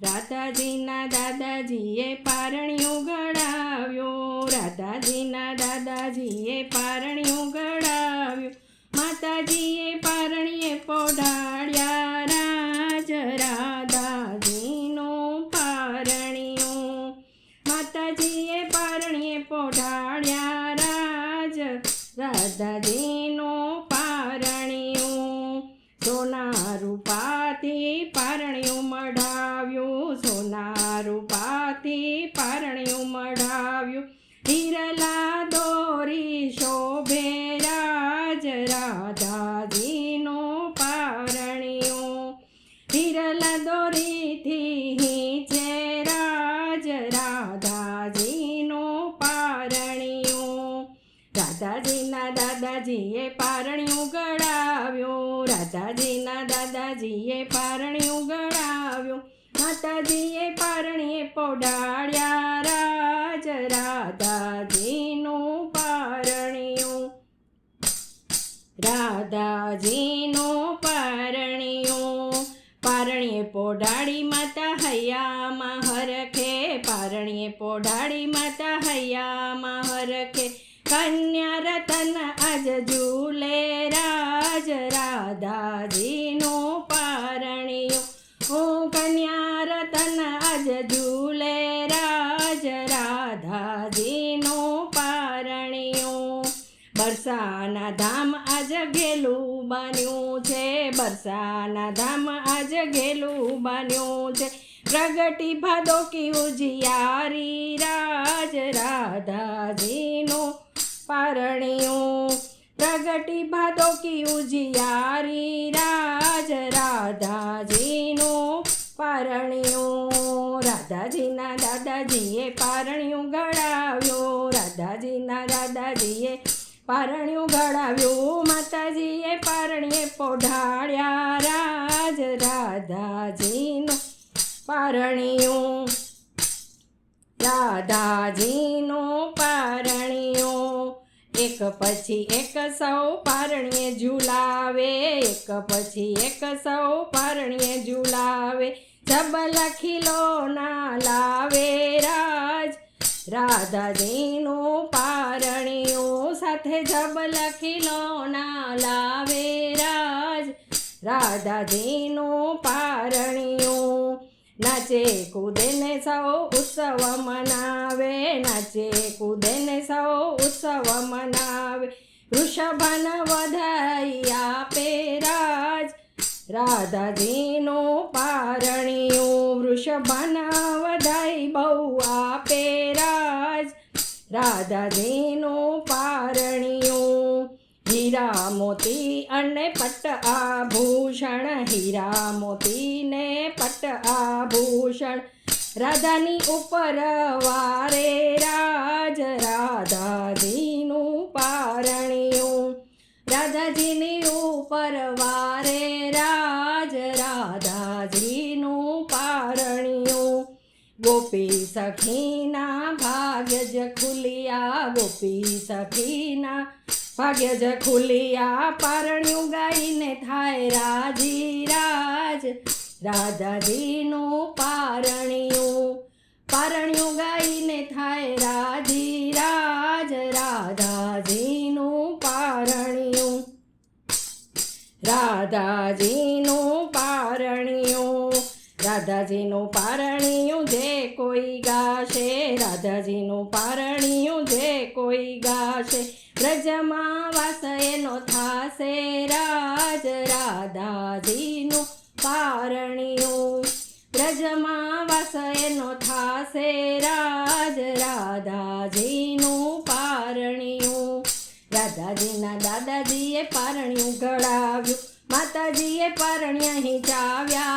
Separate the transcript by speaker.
Speaker 1: રાધાજીના દાદાજીએ પારણિયું ગળાવ્યું રાધાજીના દાદાજીએ પારણિયું ગળાવ્યું માતાજીએ પારણીએ પોઢાડ્યા રાજ રાધાજીનું પારણિયું. માતાજીએ પારણીએ પોઢાડ્યા રાજ રાધાજીનું પારણિયું. સોના રૂપાથી પારણિયું રૂપાથી પારણિયું મઢાવ્યું. હિરલા દોરી શોભે રાજ રાધાજીનો પારણ્યું. હિરલા દોરીથી હિંચે રાજ રાધાજીનો પારણ્યું. રાધાજીના દાદાજીએ પારણિયું ગળાવ્યું રાધાજીના દાદાજીએ પારણિયું ગળાવ્યું માતાજીએ પારણીએ પોઢાડ્યા રાજ રાધાજીનું પારણિયું. રાધાજીનું પારણિયું. પારણીએ પોઢાડી માતા હૈયામાં હરખે પારણીએ પોઢાડી માતા હૈયામાં હરખે કન્યા રતન આજ ઝૂલે રાજ રાધાજીનું રાધાજીનું પારણ્યો. બરસાના ધામ આજ ગેલું બન્યું છે. બરસાના ધામ આજ ગેલું બન્યું છે. પ્રગટી ભાદો કી ઉજિયારી રાજ રાધાજીનું પારણિયું. પ્રગટી ભાદો કી ઉજિયારી રાજ રાધાજીનું પારણિયું. રાધાજીના દાદાજીએ પારણિયું ગળાવ્યો. રાધાજીના દાદાજીએ પારણિયું ગળાવ્યું. માતાજીએ પારણીએ પોઢાડ્યા રાજ રાધાજીનું પારણિયું. રાધાજીનું પારણિયું. એક પછી એક સૌ પારણીએ ઝુલાવે. એક પછી એક સૌ પારણીએ ઝુલાવે. જબલ ખીલોના લાવે રાજ. રાધાજીનો પારણીઓ સાથે જબલ ખીલોના લાવે રાજ. રાધાજીનો પારણીઓ નાચે કૂદે ને સૌ ઉત્સવ મનાવે, નાચે કૂદે ને સૌ ઉત્સવ મનાવે. વૃષભન વધાઈ આપે રાજ. રાધાજીનું પારણિયું વૃષભન વધાઈ બહુ આપે રાજ. રાધાજીનું પારણિયું હીરા મોતી અને પટ આભૂષણ હીરા મોતી ને પટ આભૂષણ. રાધાની ઉપર વારે રાજ રાધાજીનું ઉપર વારે રાજ રાધાજીનું પારણ્યું. ગોપી સખીના ભાગ્ય જ ખુલિયા, ગોપી સખીના ભાગ્ય જ ખુલિયા પારણ્યું ગાઈને થાય રાજી રાજ રાધાજીનું પારણ્યું. પારણ્યું ગાઈને થાય રાજી રાજ રાધાજીનું રાધાજીનું પારણિયું રાધાજીનું પારણિયું જે કોઈ ગાશે રાધાજીનું પારણિયું જે કોઈ ગાશે વ્રજમાં વાસ એનો થાશે રાજ, રાધાજીનું પારણિયું વ્રજમાં વાસ એનો થાશે રાજ પારણિયું રાધાજીના દાદાજીએ પારણ્યું ગળાવ્યું માતાજીએ પારણ્યા રાધા